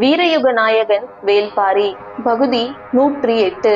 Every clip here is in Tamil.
வீரயுக நாயகன் வேல்பாரி. பகுதி நூற்றி எட்டு.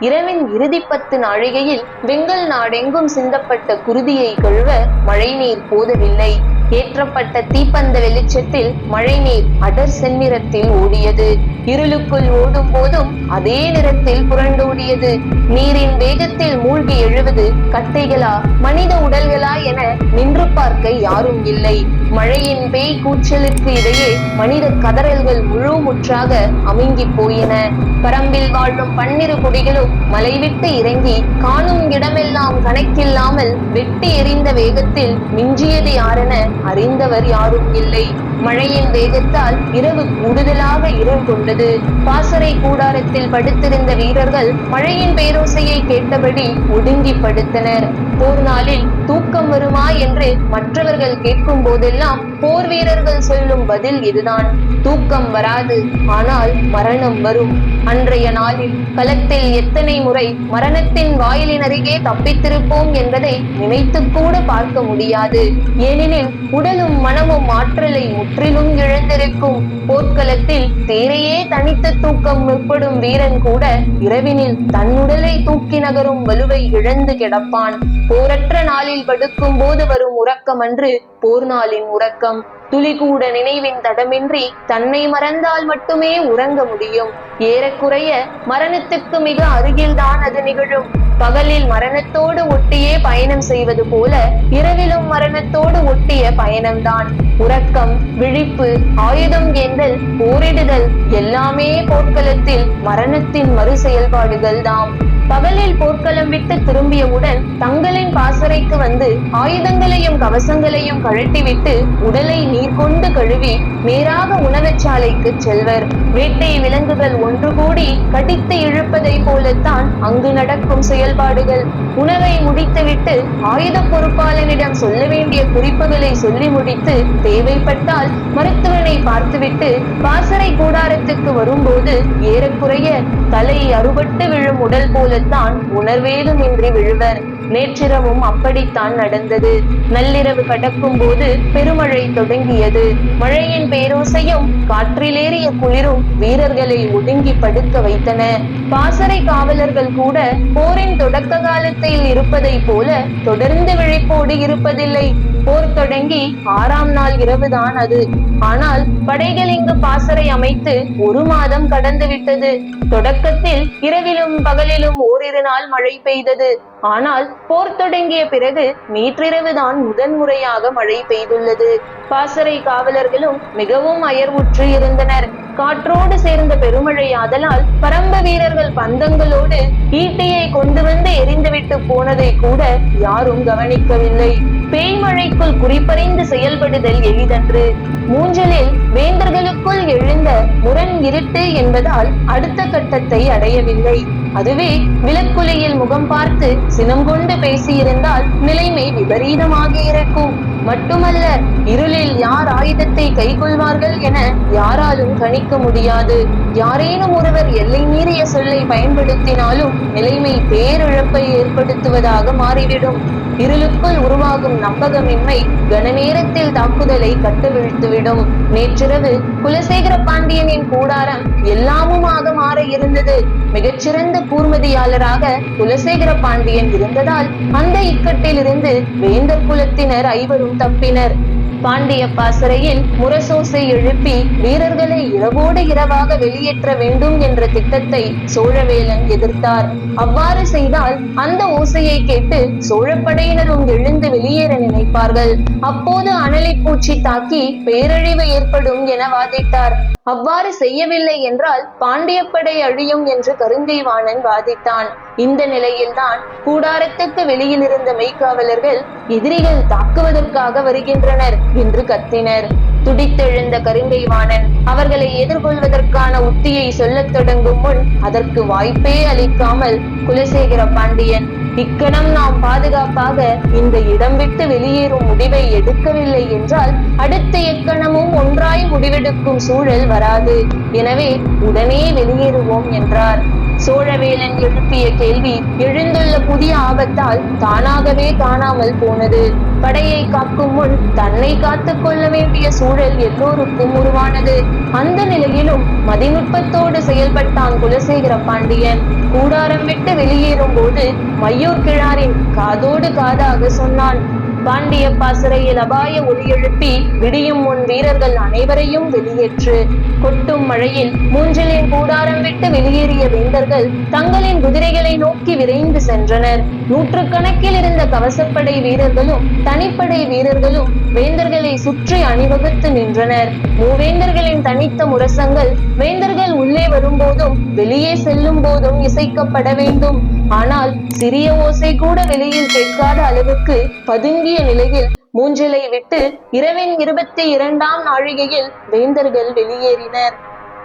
இரவின் இறுதி பத்து நாழிகையில் வெங்கல் நாடெங்கும் சிந்தப்பட்ட குருதியை கழுவ மழைநீர் போதவில்லை. ஏற்றப்பட்ட தீப்பந்த வெளிச்சத்தில் மழைநீர் அடர் செந்நிறத்தில் ஓடியது. இருளுக்குள் ஓடும் போதும் அதே நிறத்தில் புரண்டோடியது. நீரின் வேகத்தில் மூழ்கி எழுவது கட்டைகளா மனித உடல்களா என நின்று பார்க்க யாரும் இல்லை. மழையின் பேய் கூச்சலுக்கு இடையே மனித கதறல்கள் முழு முற்றாக அமுங்கி போயின. பரம்பில் வாழும் பன்னிரு குடிகளும் மலை விட்டு இறங்கி காணும் இடமெல்லாம் கணக்கில்லாமல் வெட்டி எறிந்த வேகத்தில் மிஞ்சியது யாரென அறிந்தவர் யாரும் இல்லை. மழையின் வேகத்தால் இரவு கூடுதலாக இரு கொண்டது பாசறை கூடாரத்தில் படுத்திருந்த வீரர்கள் மழையின் பேரோசையை கேட்டபடி ஒடுங்கி படுத்தனர். போர் நாளில் தூக்கம் வருமா என்று மற்றவர்கள் கேட்கும் போதெல்லாம் போர் வீரர்கள் சொல்லும் பதில் இதுதான். தூக்கம் வராது ஆனால் மரணம் வரும். அன்றைய நாளில் களத்தில் எத்தனை முறை மரணத்தின் வாயிலின் அருகே தப்பித்திருப்போம் என்பதை நினைத்து கூட பார்க்க முடியாது. ஏனெனில் உடலும் மனமும் ஆற்றலை முற்றிலும் இழந்திருக்கும் போர்க்களத்தில் தேரையே தனித்த தூக்கம் முற்படும் வீரன் கூட இரவினில் தன் உடலை தூக்கி நகரும் வலுவை இழந்து கிடப்பான். போரற்ற நாளில் படுக்கும் போது வரும் உறக்கம் அன்று போர் நாளின் உறக்கம். துளிகூட நினைவின் தடமின்றி தன்னை மறந்தால் மட்டுமே உறங்க முடியும். ஏறக்குறைய மரணத்துக்கு மிக அருகில்தான் அது நிகழும். பகலில் மரணத்தோடு ஒட்டியே பயணம் செய்வது போல இரவிலும் மரணத்தோடு ஒட்டிய பயணம்தான். உறக்கம் விழிப்பு ஆயுதம் ஏந்தல் போரிடுதல் எல்லாமே போர்க்களத்தில் மரணத்தின் மறு செயல்பாடுகள் தாம் பகலில் போர்க்களம் விட்டு திரும்பியவுடன் தங்களின் பாசறைக்கு வந்து ஆயுதங்களையும் கவசங்களையும் கழட்டிவிட்டு உடலை நீர் கொண்டு கழுவி நேராக உணவச்சாலைக்கு செல்வர். வேட்டை விலங்குகள் ஒன்று கூடி கடித்து இழுப்பதை போலத்தான் அங்கு நடக்கும் செயல்பாடுகள். உணவை முடித்துவிட்டு ஆயுத பொறுப்பாளனிடம் சொல்ல வேண்டிய குறிப்புகளை சொல்லி முடித்து தேவைப்பட்டால் மருத்துவனை பார்த்துவிட்டு பாசறை கூடாரத்துக்கு வரும்போது ஏறக்குறைய தலை அறுபட்டு விழும் உடல் போலத்தான் உணர்வேதுமின்றி விழுவர். நேற்றிரவும் அப்படித்தான் நடந்தது. நள்ளிரவு கடக்கும் போது பெருமழை தொடங்கியது. மழையின் பேரோசையும் காற்றிலேறிய குளிரும் வீரர்களை ஒடுங்கி படுக்க வைத்தன. பாசறை காவலர்கள் கூட போரின் தொடக்க காலத்தில் இருப்பதை போல தொடர்ந்து விழிப்போடு இருப்பதில்லை. போர் தொடங்கி ஆறாம் நாள் இரவுதான் அது. ஆனால் படைகள் இங்கு பாசறை அமைத்து ஒரு மாதம் கடந்து விட்டது தொடக்கத்தில் இரவிலும் பகலிலும் ஓரிரு நாள் மழை பெய்தது. ஆனால் போர் தொடங்கிய பிறகு நேற்றிரவுதான் முதன்முறையாக மழை பெய்துள்ளது. பாசறை காவலர்களும் மிகவும் அயர்வுற்று இருந்தனர். காற்றோடு சேர்ந்த பெருமழை ஆதலால் பரம்ப வீரர்கள் பந்தங்களோடு ஈட்டியை கொண்டு வந்து எரிந்துவிட்டு போனதை கூட யாரும் கவனிக்கவில்லை. பேய்மழைக்குள் குறிப்பறிந்து செயல்படுதல் எளிதன்று. மூஞ்சலில் வேந்தர்களுக்குள் எழுந்த முரண் இருட்டு என்பதால் அடுத்த கட்டத்தை அடையவில்லை. அதுவே விளக்குலையில் முகம் பார்த்து சினம் கொண்டு பேசியிருந்தால் நிலைமை விபரீதமாக இருக்கும். மட்டுமல்ல இருளில் யார் ஆயுதத்தை கைகொள்வார்கள் என யாராலும் கணிக்க முடியாது. யாரேனும் ஒருவர் எல்லை மீறிய சொல்லை பயன்படுத்தினாலும் நிலைமை பேரிழப்பை ஏற்படுத்துவதாக மாறிவிடும். இருளுக்குள் உருவாகும் நம்பகமின்மை கனநேரத்தில் தாக்குதலை கட்டுவிழ்த்துவிடும். நேற்றிரவு குலசேகர பாண்டியனின் கூடாரம் எல்லாமுமாக மாற இருந்தது. மிகச்சிறந்த கூர்மதியாளராக குலசேகர பாண்டியன் இருந்ததால் அந்த இக்கட்டில் இருந்து வேந்தர் குலத்தினர் ஐவரும் தப்பினர். பாண்டிய பாசறையில் முரசோசை எழுப்பி வீரர்களை இரவோடு இரவாக வெளியேற்ற வேண்டும் என்ற திட்டத்தை சோழவேலன் எதிர்த்தார். அவ்வாறு செய்தால் அந்த ஓசையை கேட்டு சோழப்படையினரும் எழுந்து வெளியேற நினைப்பார்கள். அப்போது அனலை பூச்சி தாக்கி பேரழிவு ஏற்படும் என வாதிட்டார். அவ்வாறு செய்யவில்லை என்றால் பாண்டியப்படை அழியும் என்று கருங்கைவாணன் வாதிட்டான். இந்த நிலையில்தான் கூடாரத்துக்கு வெளியில் இருந்த மெய்க்காவலர்கள் எதிரிகள் தாக்குவதற்காக வருகின்றனர் என்று கத்தினர். துடித்தெழுந்த கருங்கைவாணன் அவர்களை எதிர்கொள்வதற்கான உத்தியை சொல்லத் தொடங்கும் முன் அதற்கு வாய்ப்பே அளிக்காமல் குலசேகர பாண்டியன் இக்கணம் நாம் பாதுகாப்பாக இந்த இடம் விட்டு வெளியேறும் முடிவை எடுக்கவில்லை என்றால் அடுத்த எக்கணமும் ஒன்றாய் முடிவெடுக்கும் சூழல் வராது. எனவே உடனே வெளியேறுவோம் என்றார். சோழவேலன் எழுப்பிய கேள்வி எழுந்துள்ள புதிய ஆபத்தால் தானாகவே காணாமல் போனது. படையை காக்கும் முன் தன்னை காத்துக் கொள்ள வேண்டிய சூழல் எல்லோருக்கும் உருவானது. அந்த நிலையிலும் மதிநுட்பத்தோடு செயல்பட்டான் குலசேகர பாண்டியன். கூடாரம் விட்டு வெளியேறும் போது மையூர் கிழாரின் காதோடு காதாக சொன்னான். பாண்டிய பாசறையில் அபாய ஒளி எழுப்பி விடியும் முன் வீரர்கள் அனைவரையும் வெளியேற்று. கொட்டும் மழையில் மூஞ்சலின் கூடாரம் விட்டு வெளியேறிய வேந்தர்கள் தங்களின் குதிரைகளை நோக்கி விரைந்து சென்றனர். நூற்றுக்கணக்கில் இருந்த கவசப்படை வீரர்களும் தனிப்படை வீரர்களும் வேந்தர்களை சுற்றி அணிவகுத்து நின்றனர். மூவேந்தர்களின் தனித்த முரசங்கள் வேந்தர்கள் உள்ளே வரும்போதும் வெளியே செல்லும் போதும் இசைக்கப்பட வேண்டும். ஆனால் சிறிய ஓசை கூட வெளியில் கேட்காத அளவுக்கு பதுங்கிய நிலையில் மூஞ்சிலை விட்டு இரவின் இருபத்தி இரண்டாம் நாழிகையில் வேந்தர்கள் வெளியேறினர்.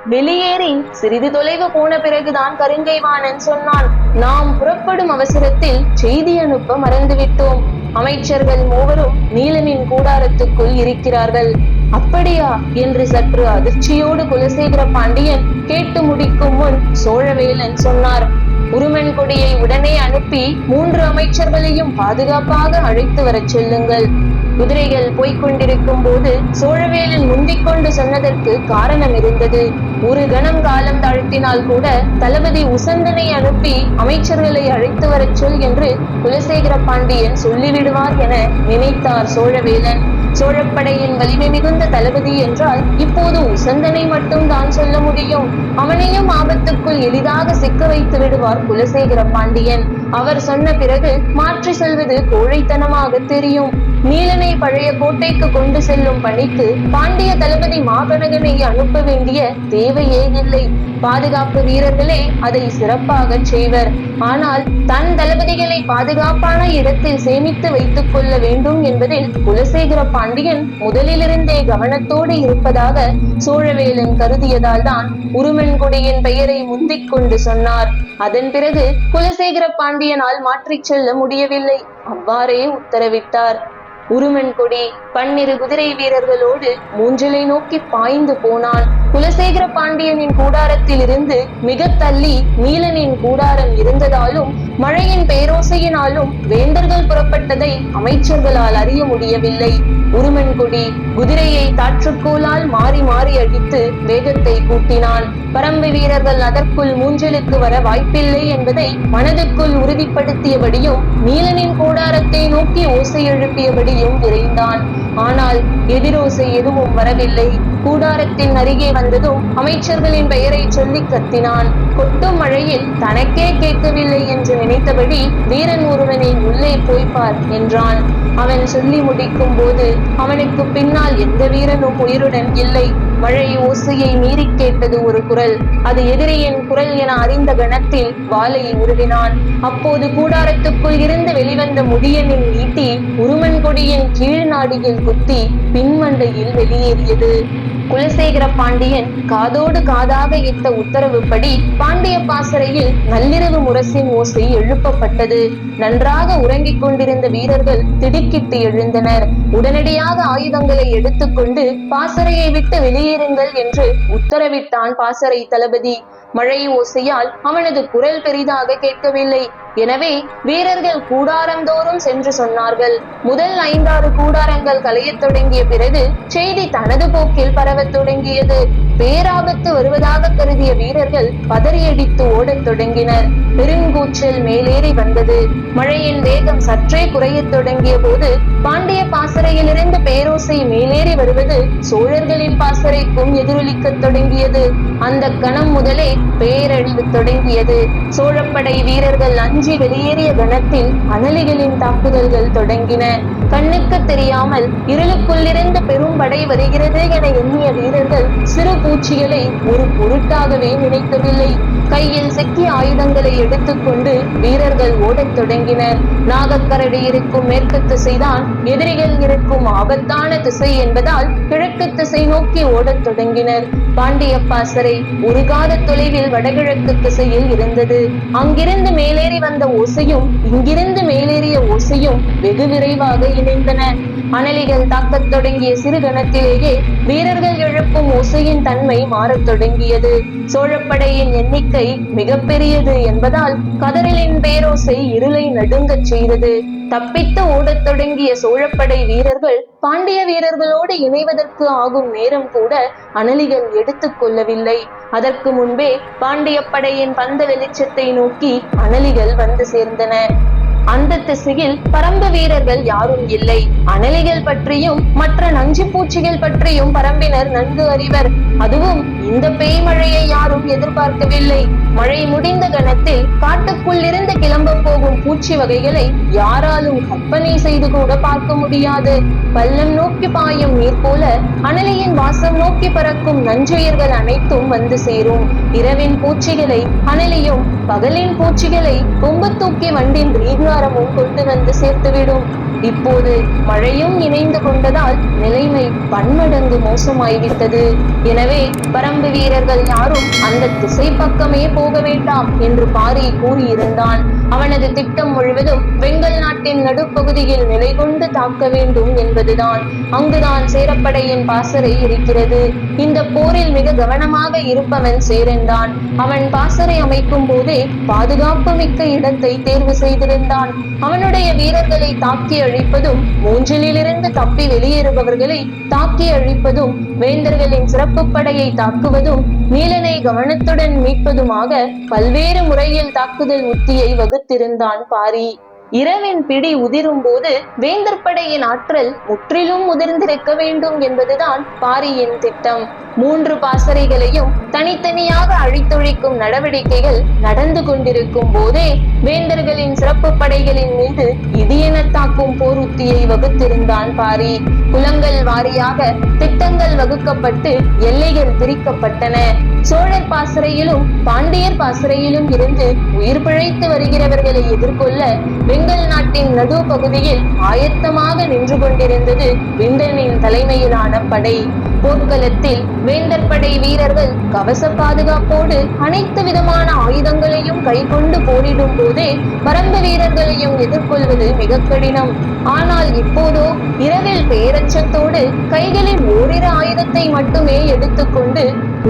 வெளியேறி சிறிது தொலைவு போன பிறகுதான் கருங்கைவாணன் சொன்னான் நாம் புறப்படும் அவசரத்தில் செய்தி அனுப்ப மறந்துவிட்டோம். அமைச்சர்கள் மூவரும் நீலனின் கூடாரத்துக்குள் இருக்கிறார்கள். அப்படியா? என்று சற்று அதிர்ச்சியோடு குலசேகர பாண்டியன் கேட்டு முடிக்கும் முன் சோழவேலன் சொன்னார் உருமன் கொடியை உடனே அனுப்பி மூன்று அமைச்சர்களையும் பாதுகாப்பாக அழைத்து வரச் சொல்லுங்கள். குதிரைகள் போய்கொண்டிருக்கும் போது சோழவேலன் முந்திக் கொண்டு சொன்னதற்கு காரணம் இருந்தது. ஒரு கணம் காலம் தாழ்த்தினால் கூட தளபதி உசந்தனை அனுப்பி அமைச்சர்களை அழைத்து வரச் சொல் என்று குலசேகர பாண்டியன் சொல்லிவிடுவார் என நினைத்தார் சோழவேலன். சோழப்படையின் வலிமை மிகுந்த தளபதி என்றால் இப்போது உசந்தனை மட்டும் தான் சொல்ல முடியும். அவனையும் ஆபத்துக்குள் எளிதாக சிக்க வைத்து விடுவார் குலசேகர பாண்டியன். அவர் சொன்ன பிறகு மாற்றி சொல்வது கோழைத்தனமாக தெரியும். நீலனை பழைய கோட்டைக்கு கொண்டு செல்லும் பணிக்கு பாண்டிய தளபதி மாகணகனை அனுப்ப வேண்டிய தேவையே இல்லை. பாதுகாப்பு வீரர்களே அதை சிறப்பாக செய்வர். ஆனால் தன் தளபதிகளை பாதுகாப்பான இடத்தில் சேமித்து வைத்துக் கொள்ள வேண்டும் என்பதில் குலசேகர பாண்டியன் முதலிலிருந்தே கவனத்தோடு இருப்பதாக சோழவேலன் கருதியதால் தான் உருமன்குடியின் பெயரை முந்திக் கொண்டு சொன்னார். அதன் பிறகு குலசேகர பாண்டியனால் மாற்றிச் செல்ல முடியவில்லை. அவ்வாறே உத்தரவிட்டார். உருமன் கொடி பன்னிரு குதிரை வீரர்களோடு மூஞ்சலை நோக்கி பாய்ந்து போனான். குலசேகர பாண்டியனின் கூடாரத்தில் இருந்து மிக தள்ளி நீலனின் கூடாரம் இருந்ததாலும் மழையின் பேரோசையினாலும் வேந்தர்கள் புறப்பட்டதை அமைச்சர்களால் அறிய முடியவில்லை. உருமன்குடி குதிரையை தாற்றுக்கோலால் மாறி மாறி அடித்து வேகத்தை கூட்டினான். பரம்பு வீரர்கள் அதற்குள் மூஞ்சலுக்கு வர வாய்ப்பில்லை என்பதை மனதுக்குள் உறுதிப்படுத்தியபடியும் நீலனின் கூடாரத்தை நோக்கி ஓசை எழுப்பியபடியும் விரைந்தான். ஆனால் எதிரோசை எதுவும் வரவில்லை. கூடாரத்தின் அருகே வந்ததும் அமைச்சர்களின் பெயரை சொல்லி கத்தினான். கொட்டும் மழையில் தனக்கே கேட்கவில்லை என்று நினைத்தபடி வீரன் ஒருவனை உள்ளே போய்ப்பார் என்றான். அவன் சொல்லி முடிக்கும் போது அவனுக்கு பின்னால் எந்த வீரனும் உயிருடன் இல்லை. மழை ஓசையை மீறி கேட்டது ஒரு குரல். அது எதிரியின் குரல் என அறிந்த கணத்தில் வாளை உருவினான். அப்போது கூடாரத்துக்குள் இருந்து வெளிவந்த முடியனின் ஈட்டி உருமன் கொடியின் கீழ் நாடியில் குத்தி பின்மண்டையில் வெளியேறியது. குலசேகர பாண்டியன் காதோடு காதாக இட்ட உத்தரவுப்படி பாண்டிய பாசறையில் நள்ளிரவு முரசின் ஓசை எழுப்பப்பட்டது. நன்றாக உறங்கிக் கொண்டிருந்த வீரர்கள் திடுக்கிட்டு எழுந்தனர். உடனடியாக ஆயுதங்களை எடுத்துக்கொண்டு பாசறையை விட்டு வெளியேறுங்கள் என்று உத்தரவிட்டான் பாசறை தளபதி. மழை ஓசையால் அவனது குரல் பெரிதாக கேட்கவில்லை. எனவே வீரர்கள் கூடாரந்தோறும் சென்று சொன்னார்கள். முதல் ஐந்தாறு கூடாரங்கள் கலையத் தொடங்கிய பிறகு செய்தி தனது போக்கில் பரவத் தொடங்கியது. பேராபத்து வருவதாக கருதிய வீரர்கள் பதறியடித்து ஓடத் தொடங்கினர். பெருங்கூச்சல் மேலேறி வந்தது. மழையின் வேகம் சற்றே குறையத் தொடங்கிய போது பாண்டிய பாசறையிலிருந்து பேரோசை மேலேறி வருவது சோழர்களின் பாசறைக்கும் எதிரொலிக்கத் தொடங்கியது. அந்த கணம் முதலே பேரழிவு தொடங்கியது. சோழப்படை வீரர்கள் அஞ்சி வெளியேறிய கணத்தில் அனலிகளின் தாக்குதல்கள் தொடங்கின. கண்ணுக்கு தெரியாமல் இருளுக்குள்ளிருந்து பெரும் படை வருகிறது என எண்ணிய வீரர்கள் சிறு பூச்சிகளை ஒரு பொருட்டாகவே நினைக்கவில்லை. கையில் சிக்கிய ஆயுதங்களை எடுத்துக்கொண்டு வீரர்கள் ஓடத் தொடங்கினர். நாகக்கரடி இருக்கும் மேற்கு திசைதான் எதிரிகள் இருக்கும் ஆபத்தான திசை என்பதால் கிழக்கு திசை நோக்கி ஓடத் தொடங்கினர். பாண்டியப்பாசரை ஒரு கால தொலைவில் வடகிழக்கு திசையில் இருந்தது. அங்கிருந்து மேலேறி வந்த ஓசையும் இங்கிருந்து மேலேறிய ஓசையும் வெகு விரைவாக இணைந்தன. அனலிகள் தாக்கத் தொடங்கிய சிறு கணத்திலேயே வீரர்கள் எழுப்பும் ஓசையின் தன்மை மாறத் தொடங்கியது. சோழப்படையின் எண்ணிக்கை மிகப்பெரியது என்பதால் கதறலின் பேரோசை இருளை நடுங்கச் செய்தது. தப்பித்து ஓடத் தொடங்கிய சோழப்படை வீரர்கள் பாண்டிய வீரர்களோடு இணைவதற்கு ஆகும் நேரம் கூட அனலிகள் எடுத்துக் கொள்ளவில்லை. அதற்கு முன்பே பாண்டிய படையின் பந்த வெளிச்சத்தை நோக்கி அனலிகள் வந்து சேர்ந்தன. அந்த திசையில் பரம்பு வீரர்கள் யாரும் இல்லை. அனலிகள் பற்றியும் மற்ற நஞ்சு பூச்சிகள் பற்றியும் பரம்பினர் நன்கு அறிவர். அதுவும் இந்த பேய் மழையை யாரும் எதிர்பார்க்கவில்லை. மழை முடிந்த கணத்தில் காட்டுக்குள் இருந்து கிளம்ப போகும் பூச்சி வகைகளை யாராலும் கற்பனை செய்து கூட பார்க்க முடியாது. பள்ளம் நோக்கி பாயும் நீர் போல அணலியின் வாசம் நோக்கி பறக்கும் நஞ்சுயிர்கள் அனைத்தும் வந்து சேரும். இரவின் பூச்சிகளை அணலியும் பகலின் பூச்சிகளை கொம்பு தூக்கி வண்டின் ரீகாரமும் கொண்டு வந்து சேர்த்துவிடும். இப்போது மழையும் இணைந்து கொண்டதால் நிலைமை பன்மடங்கு மோசமாய்விட்டது. எனவே பரம்பு வீரர்கள் யாரும் அந்த திசை பக்கமே போக வேண்டாம் என்று பாரி கூறியிருந்தான். அவனது திட்டம் முழுவதும் வெங்கல் நாட்டின் நடுப்பகுதியில் நிலை கொண்டு தாக்க வேண்டும் என்பதுதான். அங்குதான் சேரப்படையின் பாசறை இருக்கிறது. இந்த போரில் மிக கவனமாக இருப்பவன் சேரன்தான் அவன் பாசறை அமைக்கும் போதே பாதுகாப்பு மிக்க இடத்தை தேர்வு செய்திருந்தான். அவனுடைய வீரர்களை தாக்கி அழிப்பதும் மூன்றிலிருந்து தப்பி வெளியேறுபவர்களை தாக்கி அழிப்பதும் வேந்தர்களின் சிறப்பு படையை தாக்குவதும் நீலனை கவனத்துடன் மீட்பதுமாக பல்வேறு முறையில் தாக்குதல் உத்தியை வகுத்திருந்தான் பாரி. இரவின் பிடி உதிரும் போது வேந்தர் படையின் ஆற்றல் முற்றிலும் முதிர்ந்திருக்க வேண்டும் என்பதுதான் பாரியின் திட்டம். மூன்று பாசறைகளையும் தனித்தனியாக அழித்தொழிக்கும் நடவடிக்கைகள் நடந்து கொண்டிருக்கும் போதே வேந்தர்களின் சிறப்பு படைகளின் மீது இடியென தாக்கும் போர் உத்தியை வகுத்திருந்தான் பாரி. குலங்கள் வாரியாக திட்டங்கள் வகுக்கப்பட்டு எல்லைகள் பிரிக்கப்பட்டன. சோழர் பாசறையிலும் பாண்டியர் பாசறையிலும் இருந்து உயிர் பிழைத்து வருகிறவர்களை எதிர்கொள்ள வெங்கல் நாட்டின் நடு பகுதியில் ஆயத்தமாக நின்று கொண்டிருந்தது விண்டனின் தலைமையிலான படை. போர்க்களத்தில் வேந்தர் படை வீரர்கள் கவச பாதுகாப்போடு அனைத்து விதமான ஆயுதங்களையும் கைகொண்டு போரிடும் போதே பரம்பு வீரர்களையும் எதிர்கொள்வது மிக கடினம். ஆனால் இப்போதோ இரவில் பேரச்சத்தோடு கைகளில் ஓரிரு ஆயுதத்தை மட்டுமே எடுத்துக்கொண்டு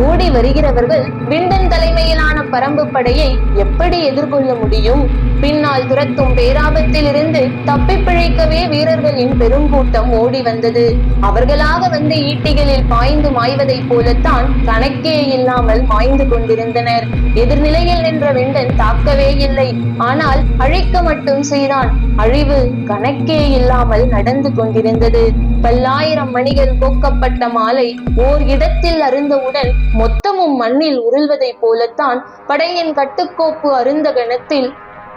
ஓடி வருகிறவர்கள் விண்டன் தலைமையிலான பரம்பு படையை எப்படி எதிர்கொள்ள முடியும்? பின்னால் துரத்தும் பேராபத்தில் இருந்து தப்பி பிழைக்கவே வீரர்களின் பெருங்கூட்டம் ஓடி வந்தது. அவர்களாக வந்து ஈட்டிகளில் பாய்ந்து மாய்வதைப் போலத்தான் கணக்கே இல்லாமல் மாய்ந்து கொண்டிருந்தனர். எதிர்நிலையில் நின்ற வெண்டன் தாக்கவே இல்லை. ஆனால் அழிக்க மட்டும் செய்தான். அழிவு கணக்கே இல்லாமல் நடந்து கொண்டிருந்தது. பல்லாயிரம் மணிகள் கோக்கப்பட்ட மாலை ஓர் இடத்தில் அருந்தவுடன் மொத்தமும் மண்ணில் உருள்வதைப் போலத்தான் படையின் கட்டுக்கோப்பு அருந்த கணத்தில்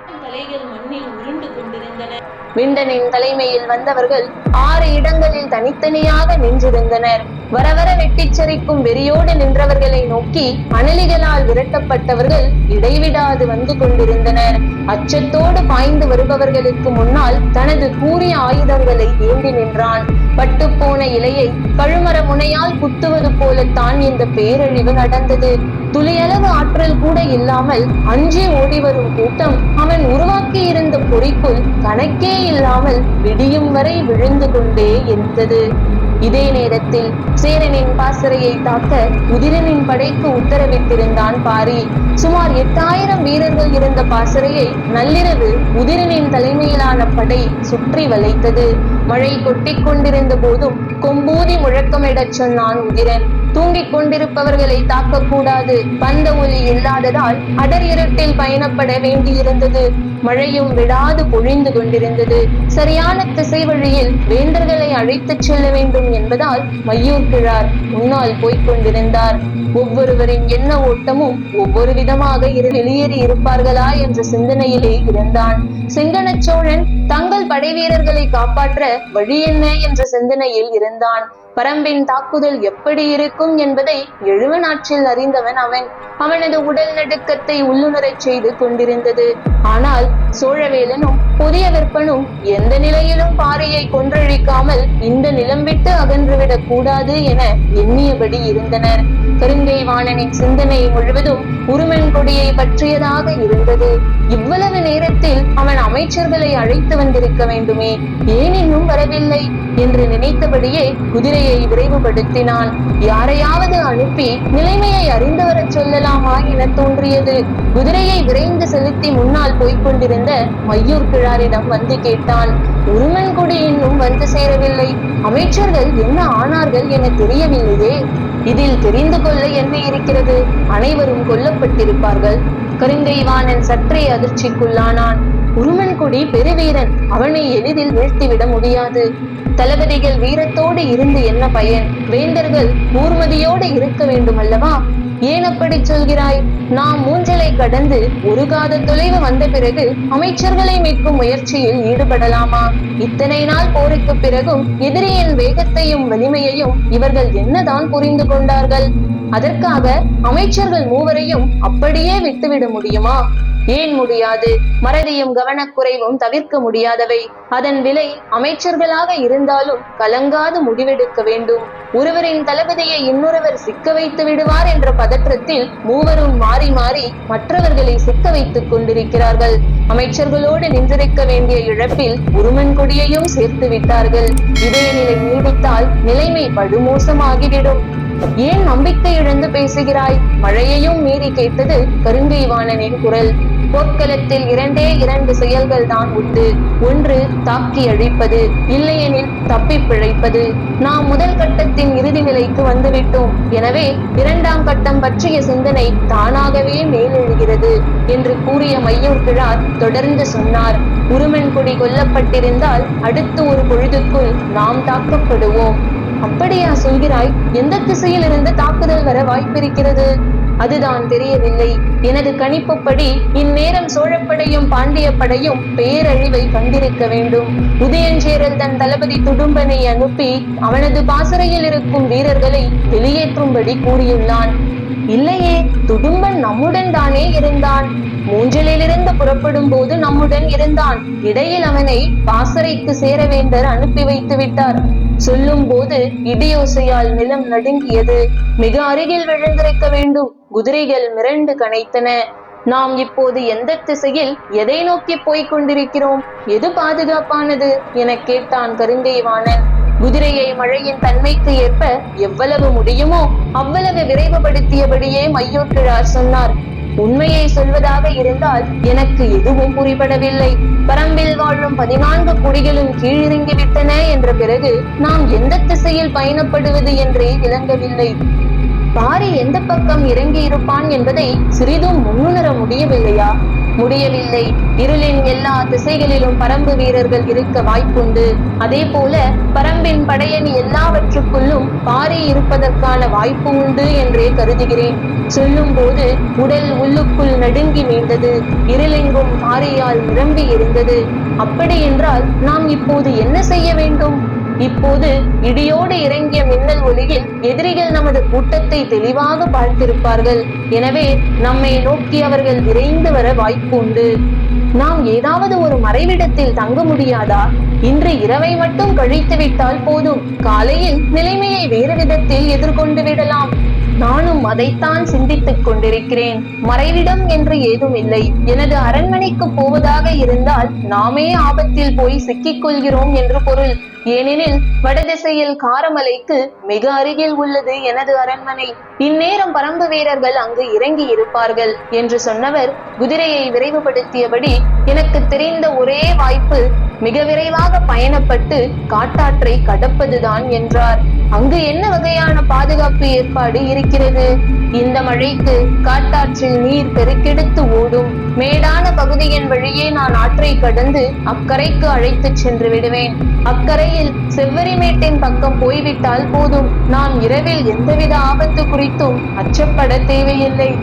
தலைகள் மண்ணில் உருண்டு கொண்டிருந்தன. விண்டனின் தலைமையில் வந்தவர்கள் ஆறு இடங்களில் தனித்தனியாக நின்றிருந்தனர். வரவர வெட்டிச்சரிக்கும் வெறியோடு நின்றவர்களை நோக்கி அனலிகளால் விரட்டப்பட்டவர்கள் இடைவிடாது வந்து கொண்டிருந்தனர். அச்சத்தோடு பாய்ந்து வருபவர்களுக்கு முன்னால் தனது கூறிய ஆயுதங்களை ஏந்தி நின்றான். பட்டுப்போன இலையை கழுமர முனையால் குத்துவது போலத்தான் இந்த பேரழிவு நடந்தது. துளியளவு ஆற்றல் கூட இல்லாமல் அஞ்சி ஓடி வரும் கூட்டம் அவன் உருவாக்கி இருந்த பொறிக்குள் கணக்கே இல்லாமல் விடியும் வரை விழுந்து கொண்டே இருந்தது. இதே நேரத்தில் சேரனின் பாசறையை தாக்க உதிரனின் படைக்கு உத்தரவிட்டிருந்தான் பாரி. சுமார் எட்டாயிரம் வீரர்கள் இருந்த பாசறையை நள்ளிரவு உதிரனின் தலைமையிலான படை சுற்றி வளைத்தது. மழை கொட்டிக் கொண்டிருந்த போதும் கொம்பூதி முழக்கமிடச் சொன்னான் உதிரன். தூங்கிக் கொண்டிருப்பவர்களை தாக்கக்கூடாது. பந்த ஒலி இல்லாததால் அடர் இருட்டில் பயணப்பட வேண்டியிருந்தது. மழையும் விடாது பொழிந்து கொண்டிருந்தது. சரியான திசை வழியில் வேந்தர்களை அழைத்துச் செல்ல வேண்டும் என்பதால் மையூர் கிழார் முன்னால் போய்க் கொண்டிருந்தார். ஒவ்வொருவரின் எண்ண ஓட்டமும் ஒவ்வொரு விதமாக இரு வெளியேறி இருப்பார்களா என்ற சிந்தனையிலே இருந்தான். செங்கனச் சோழன் தங்கள் படை வீரர்களை காப்பாற்ற வழி என்ன என்ற சிந்தனையில் இருந்தான். பரம்பின் தாக்குதல் எப்படி இருக்கும் என்பதை எழுவனாற்றில் அறிந்தவன் அவன். அவனது உடல் நடுக்கத்தை உள்ளுணரச் செய்து கொண்டிருந்தது. ஆனால் சோழவேலனும் புதிய விற்பனும் எந்த நிலையிலும் பாறையை கொன்றழிக்காமல் இந்த நிலம் விட்டு அகன்றுவிடக் கூடாது என எண்ணியபடி இருந்தனர். கருங்கைவாணனின் சிந்தனை முழுவதும் உருமன் கொடியை பற்றியதாக இருந்தது. இவ்வளவு நேரத்தில் அவன் அமைச்சர்களை அழைத்து வந்திருக்க வேண்டுமே? ஏன் இன்னும் வரவில்லை என்று நினைத்தபடியே குதிரை குதிரையை விரைவுபடுத்தினான் யாரையாவது அனுப்பி நிலைமையை அறிந்து வரச் சொல்லலாமா என தோன்றியது. குதிரையை விரைந்து செலுத்தி முன்னால் போய்க் கொண்டிருந்த மையூர் கிழாரிடம் வந்து கேட்டான் உருமன்குடி இன்னும் வந்து சேரவில்லை. அமைச்சர்கள் என்ன ஆனார்கள் என தெரியவில்லையே. இதில் தெரிந்து கொள்ள என்ன இருக்கிறது? அனைவரும் கொல்லப்பட்டிருப்பார்கள். கருங்கைவாணன் சற்றே அதிர்ச்சிக்குள்ளானான். உருமன்குடி பெருவீரன். அவனை எளிதில் வீழ்த்திவிட முடியாது. தளபதிகள் வீரத்தோடு இருந்து என்ன பயன்? வேந்தர்கள் கூர்மதியோடு இருக்க வேண்டும் அல்லவா ஏன் அப்படி சொல்கிறாய்? நாம் மூஞ்சலை கடந்து ஒரு காத தொலைவு வந்த பிறகு அமைச்சர்களை மீட்கும் முயற்சியில் ஈடுபடலாமா? இத்தனை நாள் போருக்கு பிறகும் எதிரியின் வேகத்தையும் வலிமையையும் இவர்கள் என்னதான் புரிந்து கொண்டார்கள்? அதற்காக அமைச்சர்கள் மூவரையும் அப்படியே விட்டுவிட முடியுமா? ஏன் முடியாது? மறதியும் கவனக்குறைவும் தவிர்க்க முடியாதவை. அதன் விலை அமைச்சர்களாக இருந்தாலும் கலங்காது முடிவெடுக்க வேண்டும். ஒருவரின் தளபதியை இன்னொருவர் சிக்க வைத்து விடுவார் என்ற பதற்றத்தில் மூவரும் மாறி மாறி மற்றவர்களை சிக்க வைத்துக் கொண்டிருக்கிறார்கள். அமைச்சர்களோடு நின்றிருக்க வேண்டிய இழப்பில் உருமன் கொடியையும் சேர்த்து விட்டார்கள். இதே நிலை நீடித்தால் நிலைமை படுமோசமாகிவிடும். ஏன் நம்பிக்கை இழந்து பேசுகிறாய்? மழையையும் மீறி கேட்டது கருங்கை வாணனின் குரல். போர்க்களத்தில் இரண்டே இரண்டு செயல்கள் தான் உண்டு. ஒன்று தாக்கி அழிப்பது இல்லையெனில் தப்பி பிழைப்பது. நாம் முதல் கட்டத்தின் இறுதி நிலைக்கு வந்துவிட்டோம். எனவே இரண்டாம் கட்டம் பற்றிய சிந்தனை தானாகவே மேலெழுகிறது என்று கூறிய மையூர் கிழார் தொடர்ந்து சொன்னார். உருமன்குடி கொல்லப்பட்டிருந்தால் அடுத்து ஒரு பொழுதுக்குள் நாம் தாக்கப்படுவோம். அப்படியா சொல்கிறாய்? எந்த திசையில் இருந்து தாக்குதல் வர வாய்ப்பிருக்கிறது? அதுதான் தெரியவில்லை. எனது கணிப்புப்படி இந்நேரம் சோழப்படையும் பாண்டிய படையும் பேரழிவை கண்டிருக்க வேண்டும். உதயஞ்சேரல் தன் தளபதி துடும்பனை அனுப்பி அவனது பாசறையில் இருக்கும் வீரர்களை வெளியேற்றும்படி கூறியுள்ளான். இல்லையே துடும்பன் நம்முடன் தானே இருந்தான். மூஞ்சலிலிருந்து புறப்படும் போது நம்முடன் இருந்தான். இடையில் அவனை பாசறைக்கு சேர வேண்டர் அனுப்பி வைத்து விட்டார். சொல்லும் போது இடியோசையால் நிலம் நடுங்கியது. மிக அருகில் விழுந்திருக்க வேண்டும். குதிரைகள் மிரண்டு கனைத்தன. நாம் இப்போது எந்த திசையில் எதை நோக்கி போய்க் கொண்டிருக்கிறோம்? எது பாதுகாப்பானது? என கேட்டான் கருங்கைவாணன் குதிரையை மழையின் தன்மைக்கு ஏற்ப எவ்வளவு முடியுமோ அவ்வளவு விரைவுபடுத்தியபடியே மையூர் சொன்னார். உண்மையை சொல்வதாக இருந்தால் எனக்கு எதுவும் புரிபடவில்லை. பரம்பில் வாழும் பதினான்கு குடிகளும் கீழிறங்கி விட்டன என்ற பிறகு நாம் எந்த திசையில் பயணப்படுவது என்றே விளங்கவில்லை. பாரி எந்த பக்கம் இறங்கி இருப்பான் என்பதை சிறிதும் முன்னுணர முடியவில்லையா? முடியவில்லை. இருளின் எல்லா திசைகளிலும் பரம்பு வீரர்கள் இருக்க வாய்ப்புண்டு. அதே போல பரம்பின் படையணி எல்லாவற்றுக்குள்ளும் பாரி இருப்பதற்கான வாய்ப்பு உண்டு என்றே கருதுகிறேன். சொல்லும் போது உடல் உள்ளுக்குள் நடுங்கி நீண்டது இருளெங்கும் பாரியால் நிரம்பி இருந்தது அப்படி என்றால் நாம் இப்போது என்ன செய்ய வேண்டும்? இப்போது இடியோடு இறங்கிய மின்னல் ஒளியில் எதிரிகள் நமது கூட்டத்தை தெளிவாக பார்த்திருப்பார்கள். எனவே நம்மை நோக்கி அவர்கள் விரைந்து வர வாய்ப்பு உண்டு நாம் ஏதாவது ஒரு மறைவிடத்தில் தங்க முடியாதா? இன்று இரவை மட்டும் கழித்து விட்டால் போதும். காலையில் நிலைமையை வேறு விதத்தில் எதிர்கொண்டு விடலாம். நானும் அதைத்தான் சிந்தித்துக் கொண்டிருக்கிறேன். மறைவிடம் என்று ஏதும் இல்லை எனது அரண்மனைக்கு போவதாக இருந்தால் நாமே ஆபத்தில் போய் சிக்கிக் கொள்கிறோம் என்று பொருள். ஏனெனில் வடதிசையில் காரமலைக்கு மிக அருகில் உள்ளது எனது அரண்மனை. இந்நேரம் பரம்பு வீரர்கள் அங்கு இறங்கி இருப்பார்கள் என்று சொன்னவர் குதிரையை விரைவுபடுத்தியபடி எனக்கு தெரிந்த ஒரே வாய்ப்பு மிக விரைவாக பயணப்பட்டு காட்டாற்றை கடப்பதுதான் என்றார். அங்கு என்ன வகையான பாதுகாப்பு ஏற்பாடு இருக்கிறது? இந்த மழைக்கு காட்டாற்றில் நீர் பெருக்கெடுத்து ஓடும் மேடான பகுதியின் வழியே நான் ஆற்றை கடந்து அக்கரைக்கு அழைத்துச் சென்று விடுவேன். அக்கரையில் செவ்வரிமேட்டின் பக்கம் போய்விட்டால் போதும். நாம் இரவில் எந்தவித ஆபத்து குறித்தும் அச்சப்பட தேவையில்லை.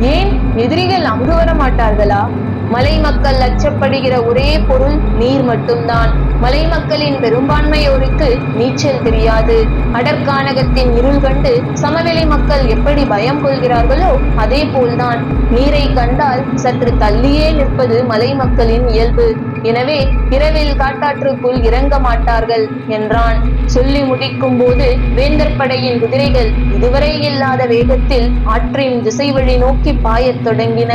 ஏன்? எதிரிகள் அங்கு வர மாட்டார்களா மலை மக்கள் அச்சப்படுகிற ஒரே பொருள் நீர் மட்டும்தான். மலை மக்களின் பெரும்பான்மையோருக்கு நீச்சல் தெரியாது. அடற்கானகத்தின் இருள் கண்டு சமவெளி மக்கள் எப்படி பயம் கொள்கிறார்களோ அதே போல்தான். நீரை கண்டால் சற்று தள்ளியே நிற்பது மலை மக்களின் இயல்பு. எனவே இரவில் காட்டாற்றுக்குள் இறங்க மாட்டார்கள் என்றான். சொல்லி முடிக்கும் போது வேந்தர் படையின் குதிரைகள் இதுவரை இல்லாத வேகத்தில் ஆற்றின் திசை வழி நோக்கி பாயத் தொடங்கின.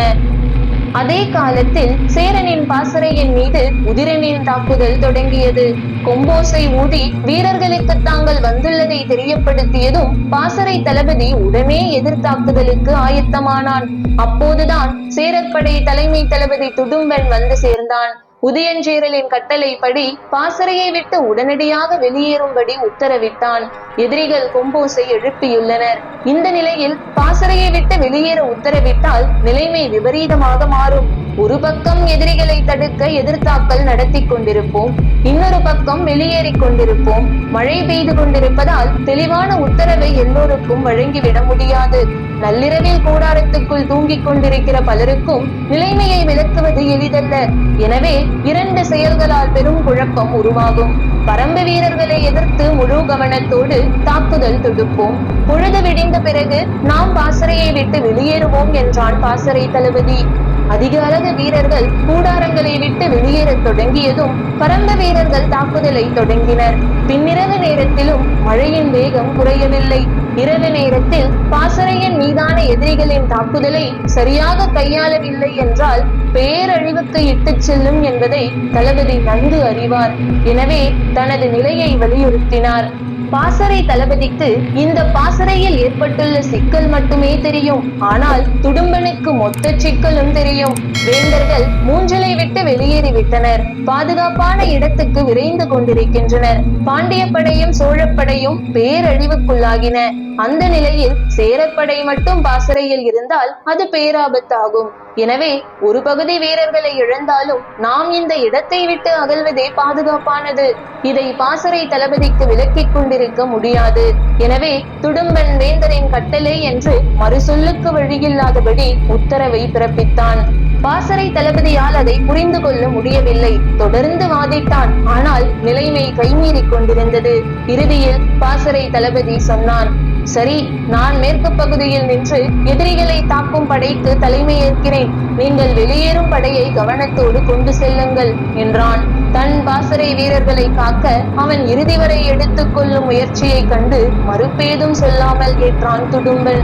அதே காலத்தில் சேரனின் பாசறையின் மீது உதிரனின் தாக்குதல் தொடங்கியது. கொம்போசை ஊதி வீரர்களுக்கு தாங்கள் வந்துள்ளதை தெரியப்படுத்தியதும் பாசறை தளபதி உடனே எதிர்த்தாக்குதலுக்கு ஆயத்தமானான். அப்போதுதான் சேரற்படை தலைமை தளபதி துடும்பன் வந்து சேர்ந்தான். உதயஞ்சேரலின் கட்டளைப்படி பாசறையை விட்டு உடனடியாக வெளியேறும்படி உத்தரவிட்டான். எதிரிகள் கொம்போசை எழுப்பியுள்ளனர். இந்த நிலையில் பாசறையை விட்டு வெளியேற உத்தரவிட்டால் நிலைமை விபரீதமாக மாறும். ஒரு பக்கம் எதிரிகளை தடுக்க எதிர்த்தாக்கல் நடத்தி கொண்டிருப்போம் இன்னொரு பக்கம் வெளியேறிக் கொண்டிருப்போம். மழை பெய்து கொண்டிருப்பதால் தெளிவான உத்தரவை எல்லோருக்கும் வழங்கிவிட முடியாது. நள்ளிரவில் கூடாரத்துக்குள் தூங்கிக் கொண்டிருக்கிற பலருக்கும் நிலைமையை விளக்குவது எளிதல்ல. எனவே இரண்டு செயல்களால் பெரும் குழப்பம் உருவாகும். பரம்பு வீரர்களை எதிர்த்து முழு கவனத்தோடு தாக்குதல் தொடுப்போம். பொழுது விடிந்த பிறகு நாம் பாசறையை விட்டு வெளியேறுவோம் என்றான் பாசறை தளபதி. அதிக அளவு வீரர்கள் கூடாரங்களை விட்டு வெளியேறத் தொடங்கியதும் பரந்த வீரர்கள் தாக்குதலை தொடங்கினர். பின்னிரவு நேரத்திலும் மழையின் வேகம் குறையவில்லை. இரவு நேரத்தில் பாசறையின் மீதான எதிரிகளின் தாக்குதலை சரியாக கையாளவில்லை என்றால் பேரழிவுக்கு இட்டுச் செல்லும் என்பதை தளபதி நன்கு அறிவார். எனவே தனது நிலையை வலியுறுத்தினார். பாசறை தளபதிக்கு இந்த பாசறையில் ஏற்பட்டுள்ள சிக்கல் மட்டுமே தெரியும். ஆனால் துடும்பனுக்கு மொத்த சிக்கலும் தெரியும். வேந்தர்கள் மூஞ்சலை விட்டு வெளியேறிவிட்டனர் பாதுகாப்பான இடத்துக்கு விரைந்து கொண்டிருக்கின்றனர். பாண்டிய படையும் சோழப்படையும் பேரழிவுக்குள்ளாகின. அந்த நிலையில் சேரப்படை மட்டும் பாசறையில் இருந்தால் அது பேராபத்தாகும். எனவே ஒரு பகுதி வீரர்களை இழந்தாலும் நாம் இந்த இடத்தை விட்டு அகல்வதே பாதுகாப்பானது. இதை பாசறை தளபதிக்கு விலக்கிக் கொண்டிருக்க முடியாது. எனவே துடும்பன் வேந்தரின் கட்டளை என்று மறுசொல்லுக்கு வழியில்லாதபடி உத்தரவை பிறப்பித்தான். பாசறை தளபதியால் அதை புரிந்து கொள்ள முடியவில்லை. தொடர்ந்து வாதிட்டான். ஆனால் நிலைமை கைமீறிக் கொண்டிருந்தது. இறுதியில் பாசறை தளபதி சொன்னான் சரி நான் மேற்கு பகுதியில் நின்று எதிரிகளை தாக்கும் படைக்கு தலைமையேற்கிறேன் நீங்கள் வெளியேறும் படையை கவனத்தோடு கொண்டு செல்லுங்கள் என்றான். தன் பாசறை வீரர்களை காக்க அவன் இறுதி வரை எடுத்துக் கொள்ளும் முயற்சியை கண்டு மறுப்பேதும் சொல்லாமல் ஏற்றான் துடும்பன்.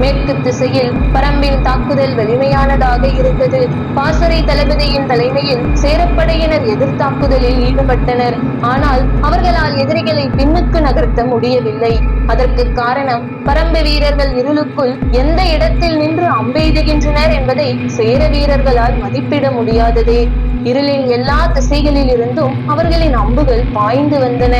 மேற்கு திசையில் பரம்பின் தாக்குதல் வலிமையானதாக இருந்தது. பாசறை தளபதியின் தலைமையில் சேரப்படையினர் எதிர்த்தாக்குதலில் ஈடுபட்டனர். ஆனால் அவர்களால் எதிரிகளை பின்னுக்கு நகர்த்த முடியவில்லை. அதற்கு காரணம் பரம்பு வீரர்கள் இருளுக்குள் எந்த இடத்தில் நின்று அம்பெய்துகின்றனர் என்பதை சேர வீரர்களால் மதிப்பிட முடியாததே. இருளின் எல்லா திசைகளில் இருந்தும் அவர்களின் அம்புகள் பாய்ந்து வந்தன.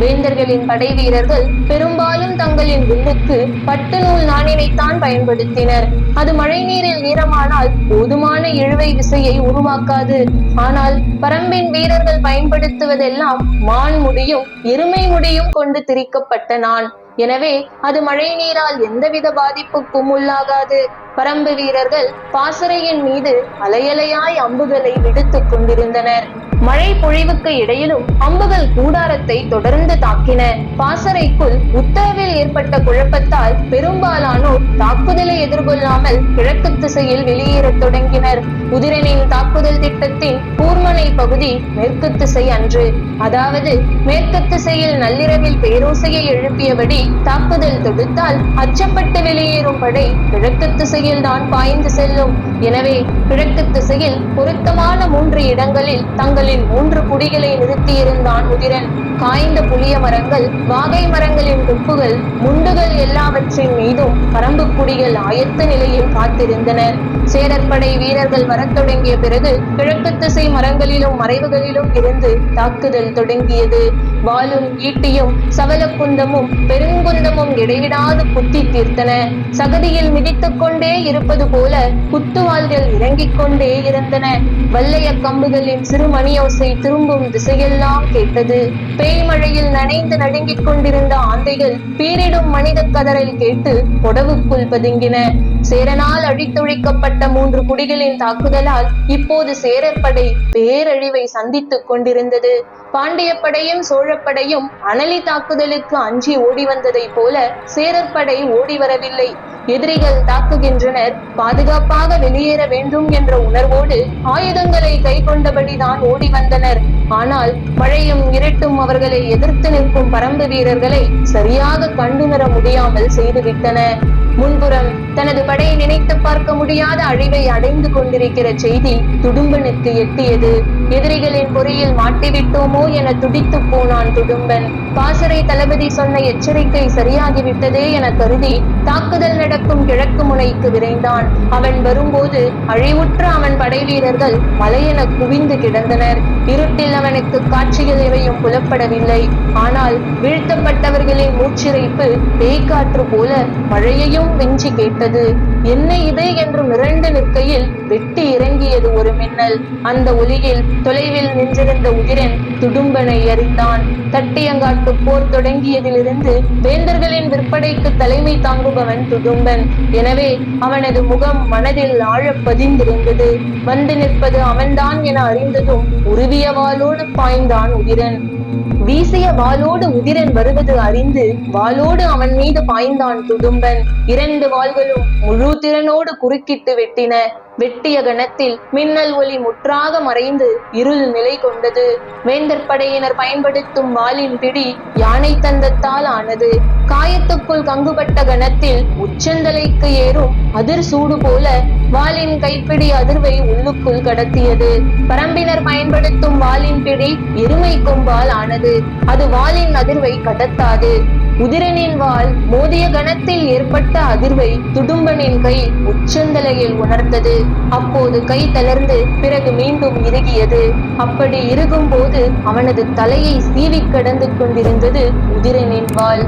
வேந்தர்களின் படை வீரர்கள் பெரும்பாலும் தங்களின் வில்லுக்கு பட்டு நூல் நாணினைத்தான் பயன்படுத்தினர். அது மழைநீரில் ஈரமானால் போதுமான இழுவை விசையை உருவாக்காது. ஆனால் பரம்பின் வீரர்கள் பயன்படுத்துவதெல்லாம் மான் முடியும் எருமை முடியும் கொண்டு திரிக்கப்பட்ட நான் எனவே அது மழை நீரால் எந்தவித பாதிப்புக்கும் உள்ளாகாது. பரம்பு வீரர்கள் பாசறையின் மீது அலையலையாய் அம்புகளை விடுத்துக் கொண்டிருந்தனர். மழை பொழிவுக்கு இடையிலும் அம்புகள் கூடாரத்தை தொடர்ந்து தாக்கின. பாசறைக்குள் உத்தரவில் ஏற்பட்ட குழப்பத்தால் பெரும்பாலானோர் தாக்குதலை எதிர்கொள்ளாமல் கிழக்கு திசையில் வெளியேறத் தொடங்கினர். உதிரனின் தாக்குதல் திட்டத்தின் கூர்மனை பகுதி மேற்கு திசை அன்று. அதாவது மேற்கு திசையில் நள்ளிரவில் பேரோசையை எழுப்பியபடி தாக்குதல் தொடுத்தால் அச்சப்பட்டு வெளியேறும் படை கிழக்கு திசையில் தான் பாய்ந்து செல்லும். எனவே கிழக்கு திசையில் பொருத்தமான மூன்று இடங்களில் தங்களின் மூன்று குடிகளை நிறுத்தியிருந்தான் உதிரன் காய்ந்த புளிய மரங்கள் வாகை மரங்களின் துப்புகள் முண்டுகள் எல்லாவற்றின் மீதும் பரம்பு குடிகள் ஆயத்த நிலையில் காத்திருந்தனர் சேரற்படை வீரர்கள் வரத் தொடங்கிய பிறகு கிழக்கு திசை மரங்களிலும் மறைவுகளிலும் இருந்து தாக்குதல் தொடங்கியது. வாழும் ஈட்டியும் சவலக்குந்தமும் பெருங்குந்தமும் இடைவிடாது குத்தி தீர்த்தன. சகதியில் மிதித்துக் கொண்டே இருப்பது போல குத்துவாள்கள் இறங்கிக் கொண்டே இருந்தன. வல்லைய கம்புகளின் சிறு மணியோசை திரும்பும் திசையெல்லாம் கேட்டது. பேய்மழையில் நனைந்து நடுங்கிக் கொண்டிருந்த ஆந்தைகள் பீரிடும் மனித கதறல் கேட்டு உடவுக்குள் பதுங்கின. சேரனால் அழித்தொழிக்கப்பட்ட மூன்று குடிகளின் தாக்குதலால் இப்போது சேரப்படை பேரழிவை சந்தித்துக் கொண்டிருந்தது. பாண்டிய படையும் சோழப்படையும் அனலி தாக்குதலுக்கு அஞ்சி ஓடி வந்ததைப் போல சேரற்படை ஓடி வரவில்லை எதிரிகள் தாக்குகின்றனர். பாதுகாப்பாக வெளியேற வேண்டும் என்ற உணர்வோடு ஆயுதங்களை கை கொண்டபடிதான் ஓடி வந்தனர் ஆனால் மழையும் இருட்டும் அவர்களை எதிர்த்து நிற்கும் பரம்பு வீரர்களை சரியாக கண்டுணர முடியாமல் செய்துவிட்டன. முன்புறம் தனது படை நினைத்து பார்க்க முடியாத அழிவை அடைந்து கொண்டிருக்கிற செய்தி துடும்பனுக்கு எட்டியது. எதிரிகளின் பொறியில் மாட்டிவிட்டோமோ என துடித்து போனான் துடும்பன். பாசறை தளபதி சொன்ன எச்சரிக்கை சரியாகிவிட்டதே என கருதி தாக்குதல் நடக்கும் கிழக்கு முனைக்கு விரைந்தான். அவன் வரும்போது அழிவுற்ற அவன் படை வீரர்கள் மலையென குவிந்து கிடந்தனர். இருட்டில் அவனுக்கு காட்சிகள் எவையும் புலப்படவில்லை. ஆனால் வீழ்த்தப்பட்டவர்களின் மூச்சிறைப்பு பேய்காற்று போல மழையையும் வெஞ்சி கேட்டது. என்ன இது என்று மிரண்டு நிற்கையில் வெட்டி இறங்கியது ஒரு மின்னல். அந்த ஒலியில் தொலைவில் நின்றிருந்த உதிரன் துடும்பனை அறிந்தான். தட்டியங்காட்டு போர் தொடங்கியதிலிருந்து வேந்தர்களின் விற்பனைக்கு தலைமை தாங்குபவன் துடும்பன். எனவே அவனது முகம் மனதில் ஆழப் பதிந்திருந்தது. வந்து நிற்பது அவன்தான் என அறிந்ததும் உருவியவாலோடு பாய்ந்தான் உதிரன் வீசிய வாளோடு உதிரன் வருவது அறிந்து வாளோடு அவன் மீது பாய்ந்தான் துடும்பன் இரண்டு வாள்களும் முழு திறனோடு குறுக்கிட்டு வெட்டின. வெட்டிய கணத்தில் மின்னல் ஒளி முற்றாக மறைந்து இருள் நிலை கொண்டது. வேந்தர் படையினர் பயன்படுத்தும் வாளின் பிடி யானை தந்தத்தால் ஆனது. காயத்துக்குள் கங்குபட்ட கணத்தில் உச்சந்தலைக்கு ஏறும் அதிர் சூடு போல வாளின் கைப்பிடி அதிர்வை உள்ளுக்குள் கடத்தியது. பரம்பினர் பயன்படுத்தும் வாளின் பிடி எருமை கொம்பால் ஆனது. அது வாளின் அதிர்வை கடத்தாது. உதிரனின் வாள் மோதிய கணத்தில் ஏற்பட்ட அதிர்வை துடும்பனின் கை உச்சந்தலையில் உணர்ந்தது. அப்போது கை தளர்ந்து பிறகு மீண்டும் இறுகியது. அப்படி இறுகும் போது அவனது தலையை சீவி கடந்து கொண்டிருந்தது உதிரனின் வாள்